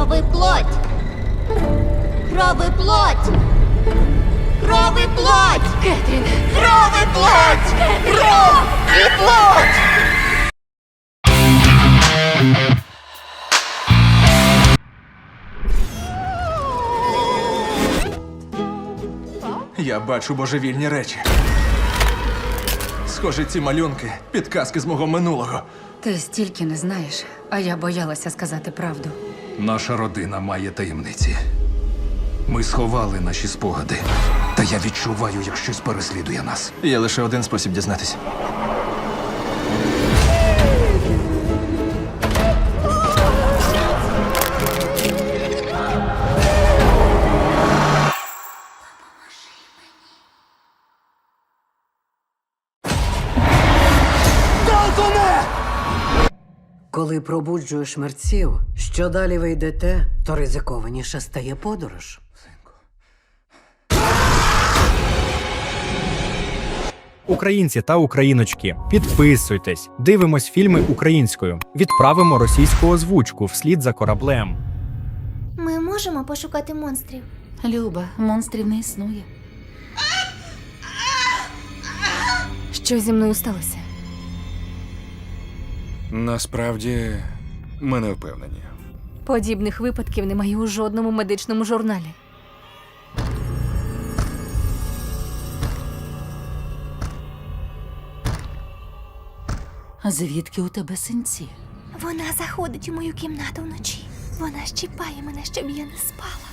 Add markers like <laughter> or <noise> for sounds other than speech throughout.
Крови плоть! Крови плоть! Крови плоть! Кетрін! Крови плоть! Крови плоть! Я бачу божевільні речі. Схоже, ці малюнки підказки з мого минулого. Ти стільки не знаєш, а я боялася сказати правду. Наша родина має таємниці. Ми сховали наші спогади. Та я відчуваю, як щось переслідує нас. Є лише один спосіб дізнатись. Коли пробуджуєш мерців, що далі ви йдете, то ризикованіше стає подорож. Українці та україночки, підписуйтесь, дивимось фільми українською, відправимо російську озвучку вслід за кораблем. Ми можемо пошукати монстрів. Люба, монстрів не існує. Що зі мною сталося? Насправді, ми не впевнені. Подібних випадків немає у жодному медичному журналі. А звідки у тебе синці? Вона заходить у мою кімнату вночі. Вона щіпає мене, щоб я не спала.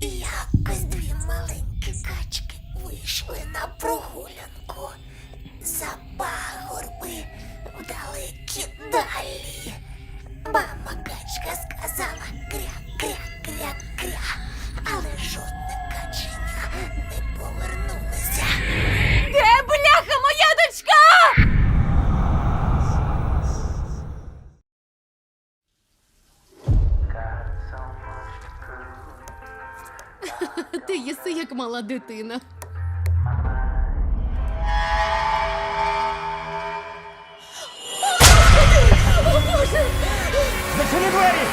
Якось дві маленькі качки вийшли на прогулянку за пагорби в далекі далі. Мама качка сказала кря-кря-кря-кря, але жодне каченя не повернулося. Де бляха моя дочка? <laughs> Ти їси як мала дитина. ready.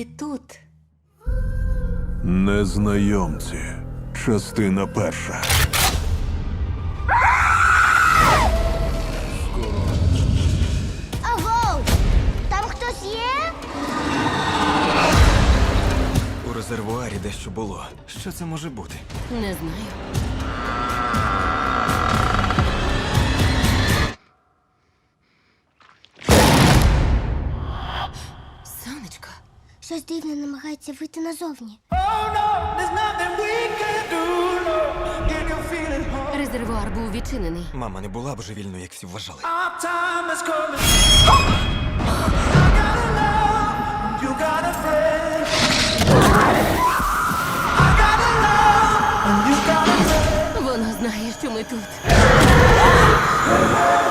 Ви тут. Незнайомці. Частина перша. Агоу! Там хтось є? У резервуарі дещо було. Що це може бути? Не знаю. Щось дивне намагається вийти назовні. Oh? Резервуар був відчинений. Мама не була божевільною, як всі вважали. Our time is coming. I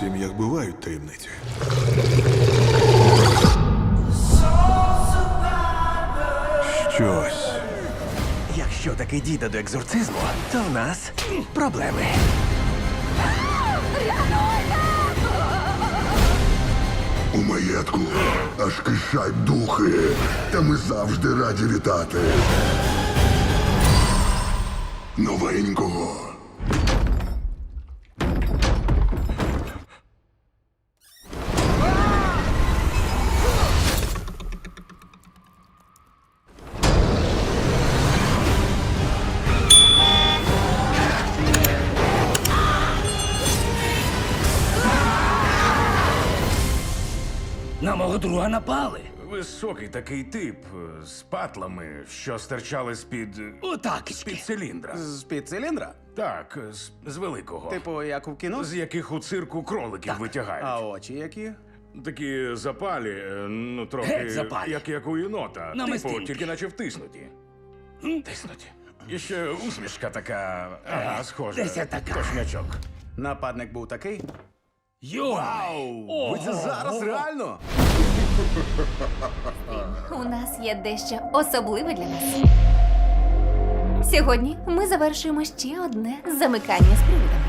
сім'ях бувають таємниці. Щось. Якщо таки дійде до екзорцизму, то в нас проблеми. У маєтку аж кишать духи, та ми завжди раді вітати. Новенького. Твого друга напали. Високий такий тип е, з патлами, що стирчали з-під. Отак. з-під циліндра. З-під циліндра? Так, з, з великого. Типу, як у кіно? З яких у цирку кроликів витягають. А очі які? Такі запалі, е, ну трохи Геть запалі. Як, як у єнота. На типу, мистинки. тільки наче втиснуті. Тиснуті. І ще усмішка така, ага, схожа. десь я така. Точнячок. Нападник був такий? Йо! Ви це зараз реально? У нас є дещо особливе для нас. Сьогодні ми завершуємо ще одне замикання з привидами.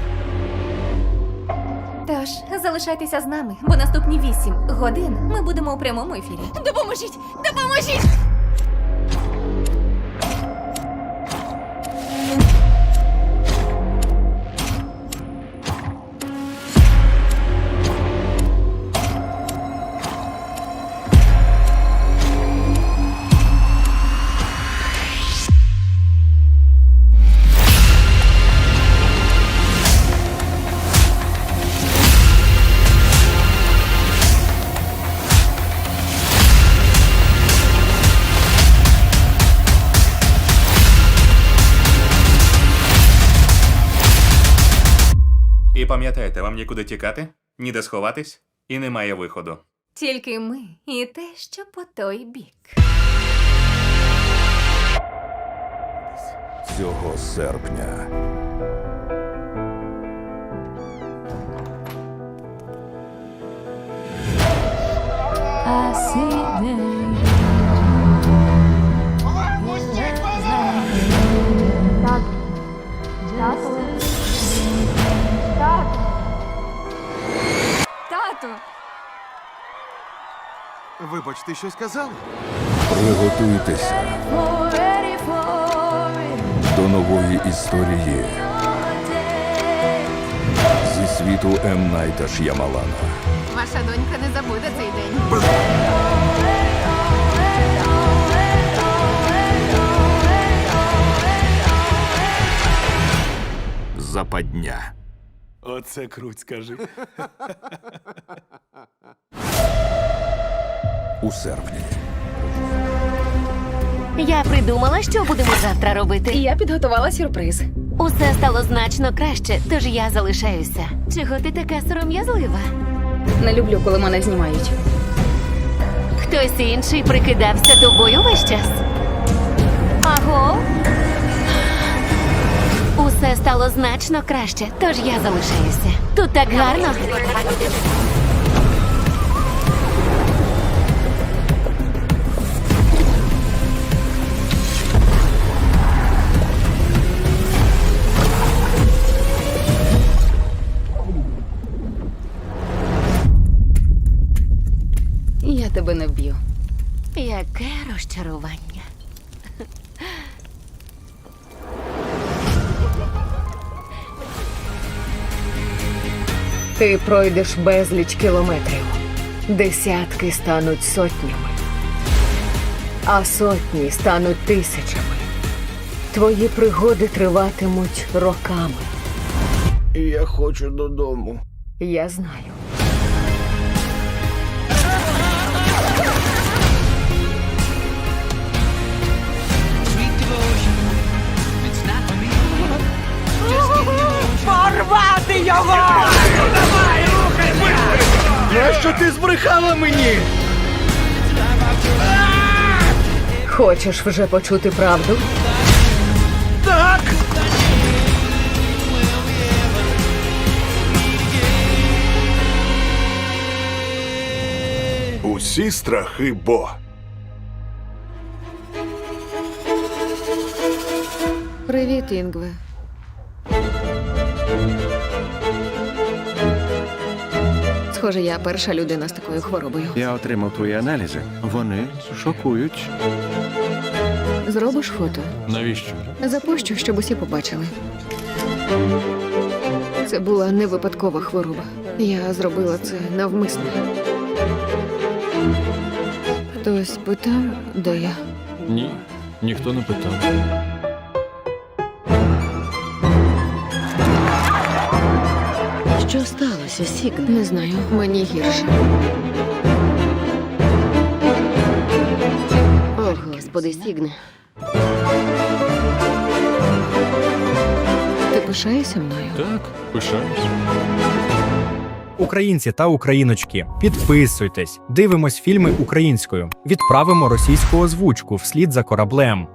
Тож залишайтеся з нами, бо наступні вісім годин ми будемо у прямому ефірі. Допоможіть! Допоможіть! Пам'ятайте, вам нікуди тікати, ніде сховатись, і немає виходу. Тільки ми і те, що по той бік. Цього серпня. Тату! Вибачте, що сказали? Приготуйтеся до нової історії зі світу М. Найта Ш'ямалана. Ваша донька не забуде цей день. Западня. Оце круть, скажи. У серпні. Я придумала, що будемо завтра робити. Я підготувала сюрприз. Усе стало значно краще, тож я залишаюся. Чого ти така сором'язлива? Не люблю, коли мене знімають. Хтось інший прикидався тобою весь час. Аго? Усе стало значно краще, тож я залишаюся. Тут так гарно. Розчарування. Ти пройдеш безліч кілометрів. Десятки стануть сотнями, а сотні стануть тисячами. Твої пригоди триватимуть роками. Я хочу додому. Я знаю. Нащо ти збрехала мені? Хочеш вже почути правду? Так! Усі страхи Бо. Привіт, Інгве. Схоже, я перша людина з такою хворобою. Я отримав твої аналізи. Вони шокують. Зробиш фото? Навіщо? Запущу, щоб усі побачили. Це була не випадкова хвороба. Я зробила це навмисно. Хтось питав, де я. Ні, ніхто не питав. Що сталося, Стався сік, не знаю, мені гірше. О, господи, сігне. Ти пишаєшся мною? Так, пишаюсь. Українці та україночки, підписуйтесь, дивимось фільми українською, відправимо російську озвучку вслід за кораблем.